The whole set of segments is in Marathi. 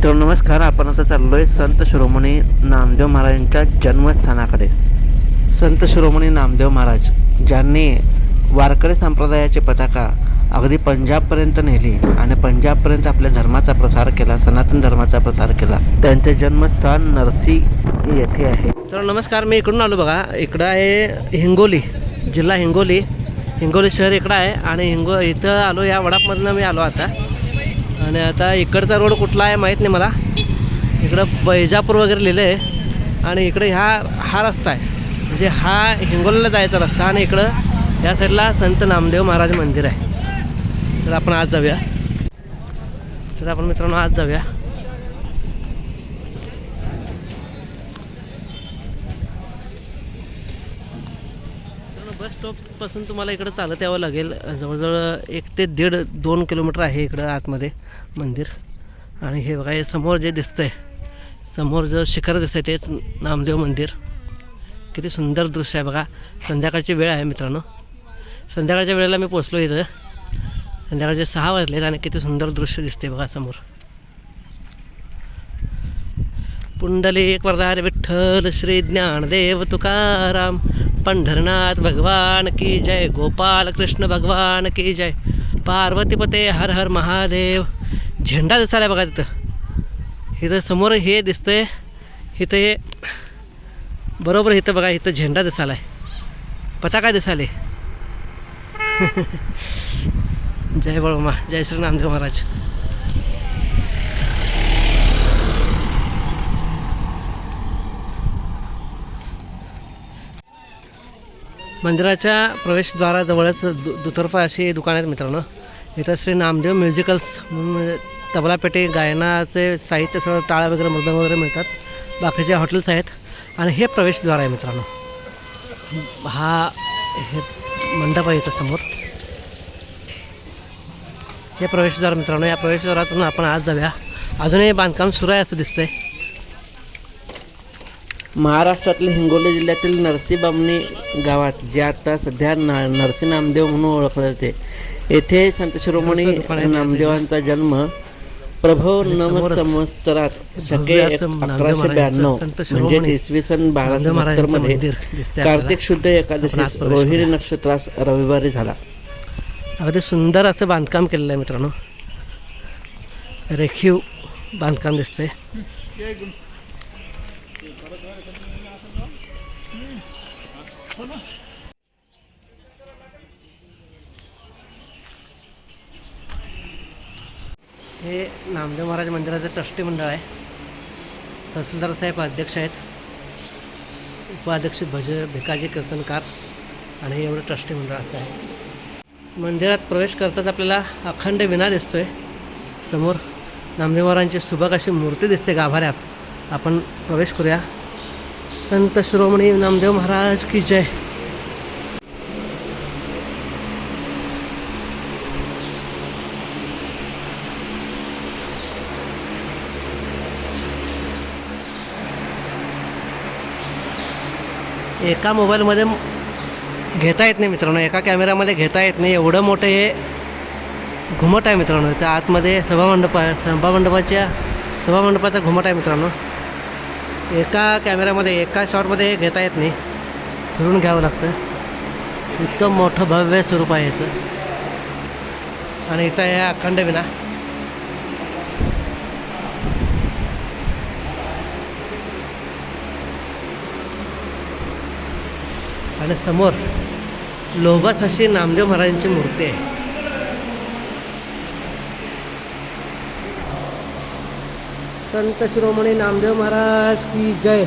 मित्रांनो नमस्कार. आपण आता चाललो आहे संत शिरोमणी नामदेव महाराजांच्या जन्मस्थानाकडे. संत शिरोमणी नामदेव महाराज ज्यांनी वारकरी संप्रदायाची पताका अगदी पंजाबपर्यंत नेली आणि पंजाबपर्यंत आपल्या धर्माचा प्रसार केला सनातन धर्माचा प्रसार केला. त्यांचे जन्मस्थान नरसी येथे आहे. तर नमस्कार मी इकडून आलो बघा. इकडं आहे हिंगोली जिल्हा हिंगोली. हिंगोली शहर इकडं आहे आणि हिंगो इथं आलो या वडापमधनं मी आलो आता. आणि आता इकडचा रोड कुठला आहे माहीत नाही मला. इकडं बैजापूर वगैरे लिहिलं आहे. आणि इकडे ह्या हा रस्ता आहे. म्हणजे हा हिंगोलीला जायचा रस्ता आणि इकडं या साईडला संत नामदेव महाराज मंदिर आहे. तर आपण आज जाऊया. तर आपण मित्रांनो आज जाऊया. बस स्टॉपपासून तुम्हाला इकडं चालत यावं लागेल. जवळजवळ एक ते दीड दोन किलोमीटर आहे इकडं आतमध्ये मंदिर. आणि हे बघा हे समोर जे दिसतंय समोर जो शिखर दिसतंय तेच नामदेव मंदिर. किती सुंदर दृश्य आहे बघा. संध्याकाळची वेळ आहे मित्रांनो. संध्याकाळच्या वेळेला मी पोचलो इथं. संध्याकाळचे सहा वाजलेत आणि किती सुंदर दृश्य दिसते बघा समोर. पुंडलिक वरदार विठ्ठल श्री ज्ञानदेव तुकाराम पंढरनाथ भगवान की जय गोपाल कृष्ण भगवान की जय पार्वतीपते हर हर महादेव। झेंडा दिसायला बघा तिथं. इथं समोर हे दिसतंय इथं हे बरोबर इथं बघा इथं झेंडा दिसायला आहे पताका दिसाले जय बळमा जय श्री नामदेव महाराज. मंदिराच्या प्रवेशद्वाराजवळच दु दुतर्फा अशी दुकानं आहेत मित्रांनो. इथं श्री नामदेव म्युझिकल्स म्हणून म्हणजे तबलापेटी गायनाचे साहित्य सगळं टाळा वगैरे मृदंग वगैरे मिळतात. बाकीचे हॉटेल्स आहेत. आणि हे प्रवेशद्वार आहे मित्रांनो. हा हे मंडप आहे इथं समोर. हे प्रवेशद्वार मित्रांनो या प्रवेशद्वारातून आपण आज जाऊया. अजूनही बांधकाम सुरू आहे असं दिसतंय. महाराष्ट्रातील हिंगोली जिल्ह्यातील नरसी बामणी गावात जे आता सध्या ना नरसी नामदेव म्हणून ओळखले जाते येथे संत शिरोमणी नामदेवांचा जन्म प्रभव नम संवत्सरात शके अकराशे ब्याण्णव म्हणजेच इसवी सन बाराशे सत्तरमध्ये कार्तिक शुद्ध एकादशीस रोहिणी नक्षत्रास रविवारी झाला. अगदी सुंदर असं बांधकाम केलेलं आहे मित्रांनो. रेखीव बांधकाम दिसतंय. हे नामदेव महाराज मंदिराचं ट्रस्टी मंडळ आहे. तहसीलदार साहेब अध्यक्ष आहेत. उपाध्यक्ष भज भिकाजी कीर्तनकार आणि हे एवढं ट्रस्टी मंडळ असं आहे. मंदिरात प्रवेश करताच आपल्याला अखंड विना दिसतोय. समोर नामदेव महाराजांची सुबक अशी मूर्ती दिसते गाभाऱ्यात. आपण प्रवेश करूया. संत शिरोमणी नामदेव महाराज की जय. एका मोबाईलमध्ये घेता येत नाही मित्रांनो एका कॅमेरामध्ये घेता येत नाही. एवढं मोठं हे घुमट आहे मित्रांनो. त्या आतमध्ये सभामंडप आहे सभामंडपाच्या सभामंडपाचा घुमट आहे मित्रांनो. एका कॅमेऱ्यामध्ये एका शॉटमध्ये हे घेता येत नाही. फिरून घ्यावं लागतं. इतकं मोठं भव्य स्वरूप आहे याचं. आणि इथं आहे अखंड विना. आणि समोर लोबास अशी नामदेव महाराजांची मूर्ती आहे. संत शिरोमणी नामदेव महाराज की जय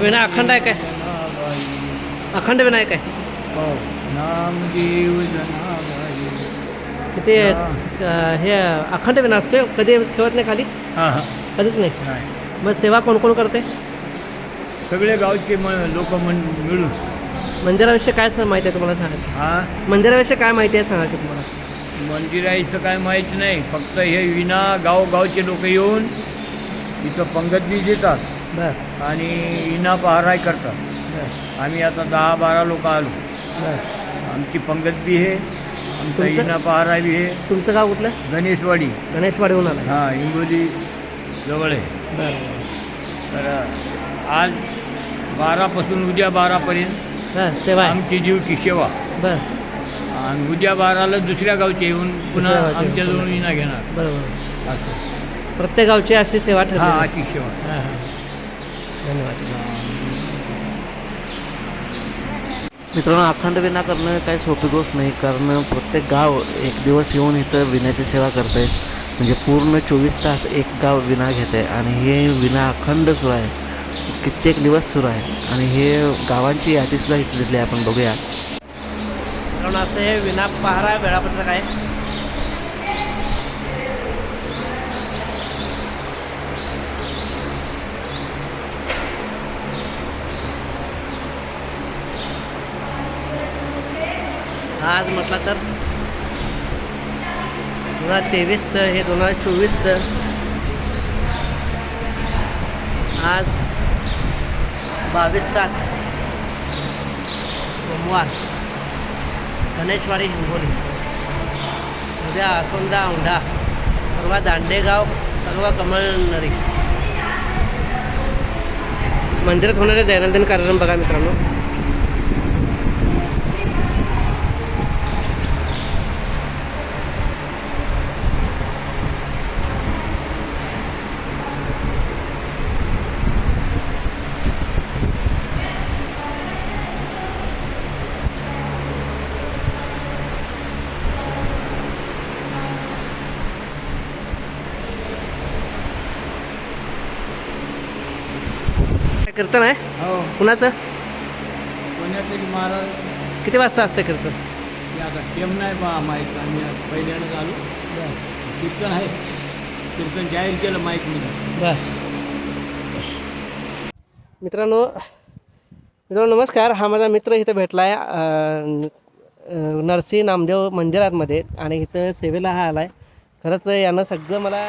विना अखंड आहे काय? अखंड विनायक आहे हो नामदेव जनाबाई किती हे. अखंड विनायक कधी ठेवत नाही खाली? हां हां. कधीच नाही? नाही. मग सेवा कोण कोण करते? सगळे गावचे म लोक म्हण मिळून. मंदिराविषयी काय स- माहिती आहे तुम्हाला सांगा? हां? मंदिराविषयी काय माहिती आहे सांगा की तुम्हाला? मंदिराचं काय माहीत नाही. फक्त हे विना गावगावचे लोक येऊन इथं पंगत बी देतात. बरं. आणि विना पहाराय करतात. बरं. आम्ही आता दहा बारा लोक आलो. बरं. आमची पंगत बी आहे आमचा तुमचं- विना पहारा बी आहे. तुमचं गाव कुठलं? गणेशवाडी. गणेशवाडीहून आला हां हिंगोली जवळ आहे. बरं. तर आज बारापासून उद्या बारापर्यंत हां सेवा आहे. आमची ड्युटी सेवा. बरं. आणि उद्या बाराला दुसऱ्या गावचे येऊन पुन्हा दुसऱ्या गावचे आमच्या येऊन जवळ विना घेणार. बरोबर. असं. प्रत्येक गावची अशी सेवा ठरली हा. अशी सेवा. हां हां. धन्यवाद. मित्रांनो अखंड विना करणं काही सोपी गोष्ट नाही कारण प्रत्येक गाव एक दिवस येऊन इथं विण्याची सेवा करत आहे म्हणजे पूर्ण चोवीस तास एक गाव विना घेत आहे आणि हे विना अखंड सुरू आहे. कित्येक दिवस सुरू आहे. आणि हे गावांची यादीसुद्धा इथे दिली आहे. आपण बघूया. कारण असं हे विना पहारा वेळापत्रक आहे. आज म्हटलं तर दोन हजार तेवीसचं हे दोन हजार चोवीसचं आज बावीस सात सोमवार गणेशवाडी हिंगोली. उद्या आसोंदा औंढा परवा दांडेगाव परवा कमळनरी मंदिरात होणारे दैनंदिन कार्यक्रम बघा मित्रांनो. कीर्तन? आहे हो. कुणाचं? महाराज? किती वाजता असतं कीर्तन आता टेम नाही बा माहीत आम्ही आज पहिल्यांदाच आलो. कीर्तन आहे. कीर्तन जाहीर केलं बर. मित्रांनो मित्रांनो नमस्कार. हा माझा मित्र इथं भेटला आहे नरसी नामदेव मंदिरामध्ये आणि इथं सेवेला हा आला आहे खरंच यानं सगळं मला